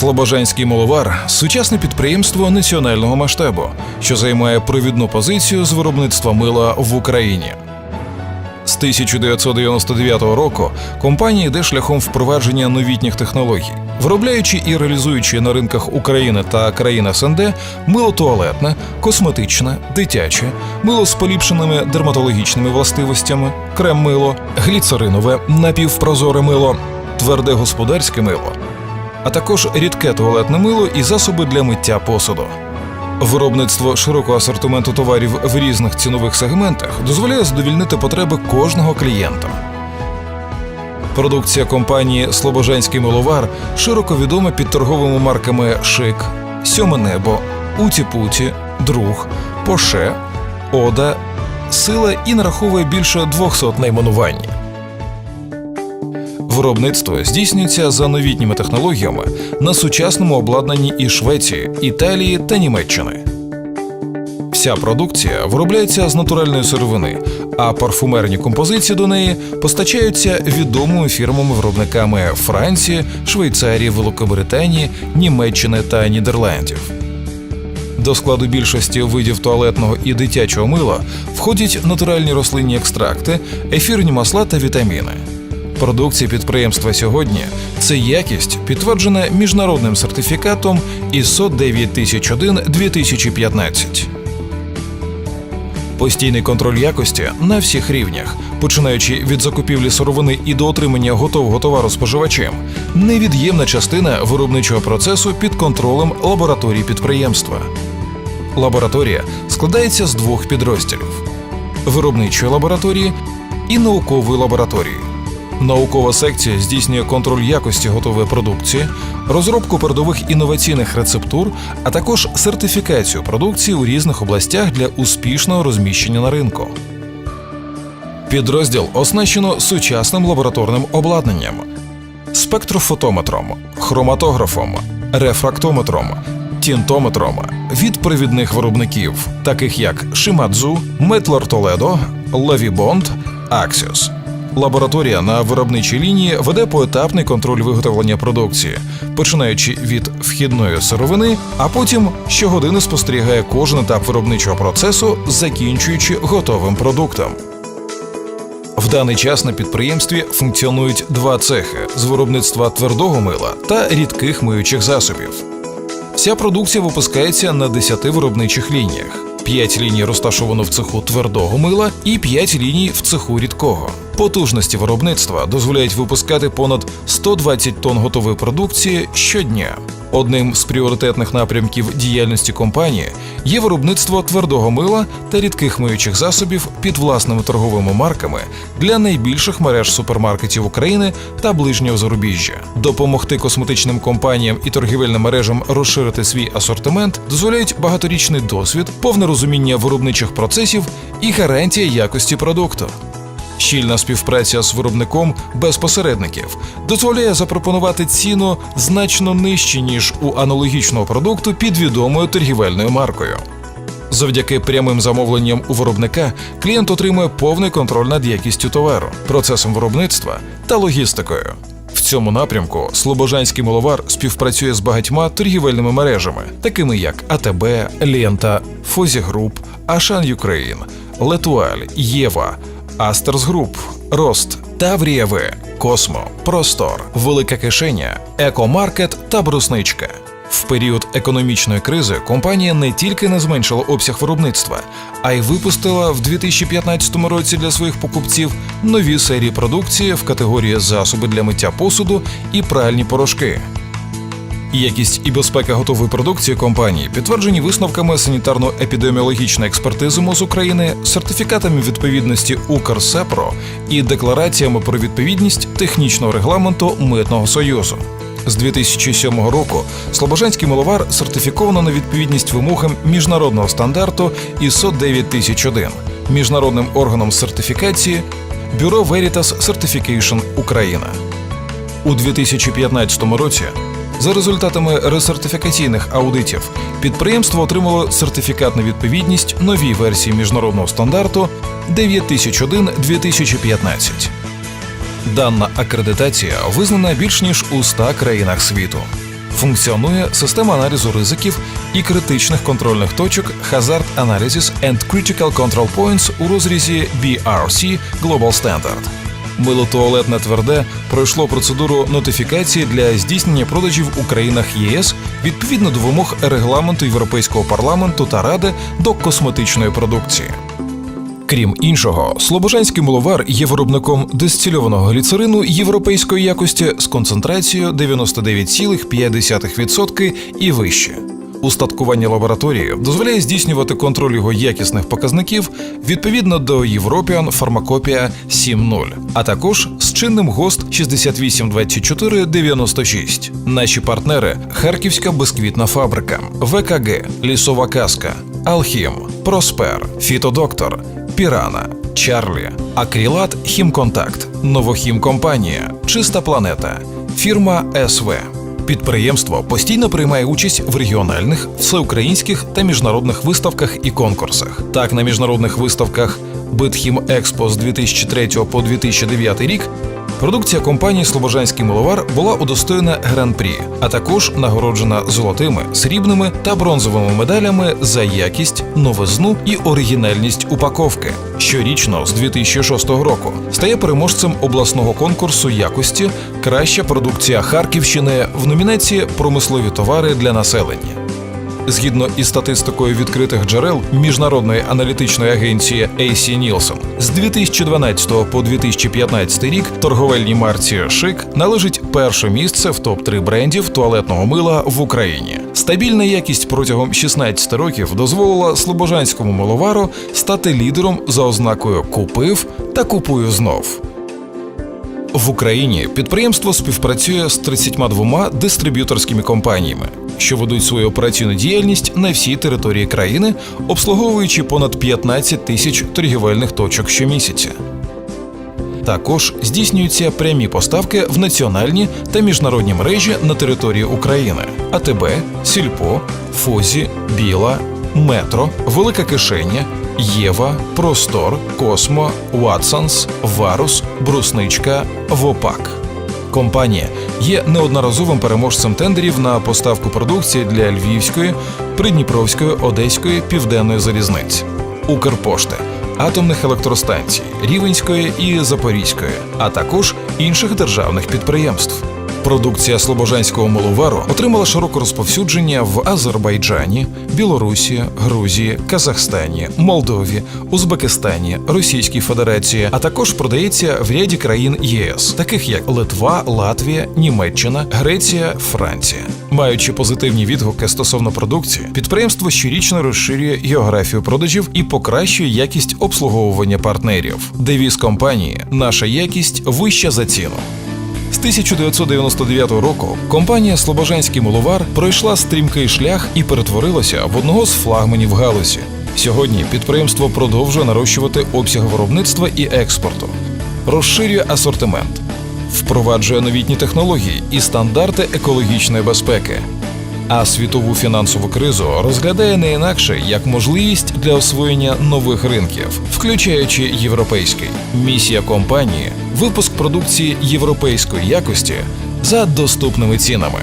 Слобожанський моловар сучасне підприємство національного масштабу, що займає провідну позицію з виробництва мила в Україні. З 1999 року компанія йде шляхом впровадження новітніх технологій, виробляючи і реалізуючи на ринках України та країн СНД мило туалетне, косметичне, дитяче, мило з поліпшеними дерматологічними властивостями, крем-мило, гліцеринове, напівпрозоре мило, тверде господарське мило, а також рідке туалетне мило і засоби для миття посуду. Виробництво широкого асортименту товарів в різних цінових сегментах дозволяє задовільнити потреби кожного клієнта. Продукція компанії Слобожанський миловар широко відома під торговими марками Шик, Сьоме небо, Уті-Путі, Друг, Поше, Ода, Сила і нараховує більше 200 найменувань. Виробництво здійснюється за новітніми технологіями на сучасному обладнанні із Швеції, Італії та Німеччини. Вся продукція виробляється з натуральної сировини, а парфумерні композиції до неї постачаються відомими фірмами-виробниками Франції, Швейцарії, Великобританії, Німеччини та Нідерландів. До складу більшості видів туалетного і дитячого мила входять натуральні рослинні екстракти, ефірні масла та вітаміни. Продукція підприємства сьогодні це якість, підтверджена міжнародним сертифікатом ISO 9001 2015. Постійний контроль якості на всіх рівнях, починаючи від закупівлі сировини і до отримання готового товару споживачем, невід'ємна частина виробничого процесу під контролем лабораторії підприємства. Лабораторія складається з двох підрозділів: виробничої лабораторії і наукової лабораторії. Наукова секція здійснює контроль якості готової продукції, розробку передових інноваційних рецептур, а також сертифікацію продукції у різних областях для успішного розміщення на ринку. Підрозділ оснащено сучасним лабораторним обладнанням, спектрофотометром, хроматографом, рефрактометром, тінтометром від провідних виробників, таких як Shimazу, Mettler Toledo, Levibond, Axios. Лабораторія на виробничій лінії веде поетапний контроль виготовлення продукції, починаючи від вхідної сировини, а потім щогодини спостерігає кожен етап виробничого процесу, закінчуючи готовим продуктом. В даний час на підприємстві функціонують два цехи з виробництва твердого мила та рідких миючих засобів. Вся продукція випускається на 10 виробничих лініях. 5 ліній розташовано в цеху твердого мила і 5 ліній в цеху рідкого. Потужності виробництва дозволяють випускати понад 120 тонн готової продукції щодня. Одним з пріоритетних напрямків діяльності компанії є виробництво твердого мила та рідких миючих засобів під власними торговими марками для найбільших мереж супермаркетів України та ближнього зарубіжжя. Допомогти косметичним компаніям і торгівельним мережам розширити свій асортимент дозволяють багаторічний досвід, повне розуміння виробничих процесів і гарантія якості продукту. Щільна співпраця з виробником без посередників дозволяє запропонувати ціну значно нижче, ніж у аналогічного продукту під відомою торгівельною маркою. Завдяки прямим замовленням у виробника клієнт отримує повний контроль над якістю товару, процесом виробництва та логістикою. В цьому напрямку Слобожанський миловар співпрацює з багатьма торгівельними мережами, такими як АТБ, Лента, Фозі Груп, Ашан Юкрейн, Летуаль, Єва, Астерс Груп, Рост, Таврія Космо, Простор, Велика Кишеня, Екомаркет та Брусничка. В період економічної кризи компанія не тільки не зменшила обсяг виробництва, а й випустила в 2015 році для своїх покупців нові серії продукції в категорії засоби для миття посуду і пральні порошки. Якість і безпека готової продукції компанії підтверджені висновками санітарно-епідеміологічної експертизи МОЗ України, сертифікатами відповідності Укрсепро і деклараціями про відповідність технічного регламенту Митного союзу. З 2007 року Слобожанський миловар сертифіковано на відповідність вимогам міжнародного стандарту ISO 9001, міжнародним органом сертифікації Бюро Veritas Certification Україна. У 2015 році за результатами ресертифікаційних аудитів підприємство отримало сертифікат на відповідність новій версії міжнародного стандарту 9001-2015. Дана акредитація визнана більш ніж у 100 країнах світу. Функціонує система аналізу ризиків і критичних контрольних точок Hazard Analysis and Critical Control Points у розрізі BRC Global Standard. Мило туалетне тверде пройшло процедуру нотифікації для здійснення продажів у країнах ЄС відповідно до вимог регламенту Європейського парламенту та ради до косметичної продукції. Крім іншого, Слобожанський муловар є виробником дистильованого гліцерину європейської якості з концентрацією 99,5% і вище. Устаткування лабораторії дозволяє здійснювати контроль його якісних показників відповідно до European Pharmacopoeia 7.0, а також з чинним ГОСТ 682496. Наші партнери Харківська безквітна фабрика, ВКГ, Лісова Казка, Алхім, Проспер, Фітодоктор, Пірана, Чарлі, Акрілат Хімконтакт, Новохім Компанія, Чиста планета, фірма СВ. Підприємство постійно приймає участь в регіональних, всеукраїнських та міжнародних виставках і конкурсах. Так, на міжнародних виставках Битхім Експо з 2003 по 2009 рік продукція компанії Слобожанський миловар була удостоєна гран-прі, а також нагороджена золотими, срібними та бронзовими медалями за якість, новизну і оригінальність упаковки. Щорічно з 2006 року стає переможцем обласного конкурсу якості Краща продукція Харківщини в номінації Промислові товари для населення. Згідно із статистикою відкритих джерел міжнародної аналітичної агенції AC Nielsen, з 2012 по 2015 рік торговельній марці Шик належить перше місце в топ-3 брендів туалетного мила в Україні. Стабільна якість протягом 16 років дозволила слобожанському миловару стати лідером за ознакою купив та купую знов. В Україні підприємство співпрацює з 32 дистриб'юторськими компаніями, що ведуть свою операційну діяльність на всій території країни, обслуговуючи понад 15 тисяч торгівельних точок щомісяця. Також здійснюються прямі поставки в національні та міжнародні мережі на території України: АТБ, Сільпо, Фозі, Біла, Метро, Велика Кишеня, Єва, Простор, Космо, Ватсанс, Варус, Брусничка, Вопак. Компанія є неодноразовим переможцем тендерів на поставку продукції для Львівської, Придніпровської, Одеської, Південної залізниць, Укрпошти, атомних електростанцій, Рівенської і Запорізької, а також інших державних підприємств. Продукція слобожанського миловару отримала широке розповсюдження в Азербайджані, Білорусі, Грузії, Казахстані, Молдові, Узбекистані, Російській Федерації, а також продається в ряді країн ЄС, таких як Литва, Латвія, Німеччина, Греція, Франція. Маючи позитивні відгуки стосовно продукції, підприємство щорічно розширює географію продажів і покращує якість обслуговування партнерів. Девіз компанії Наша якість вища за ціну. З 1999 року компанія Слобожанський муловар пройшла стрімкий шлях і перетворилася в одного з флагманів галузі. Сьогодні підприємство продовжує нарощувати обсяг виробництва і експорту, розширює асортимент, впроваджує новітні технології і стандарти екологічної безпеки. А світову фінансову кризу розглядає не інакше як можливість для освоєння нових ринків, включаючи європейський. Місія компанії випуск продукції європейської якості за доступними цінами.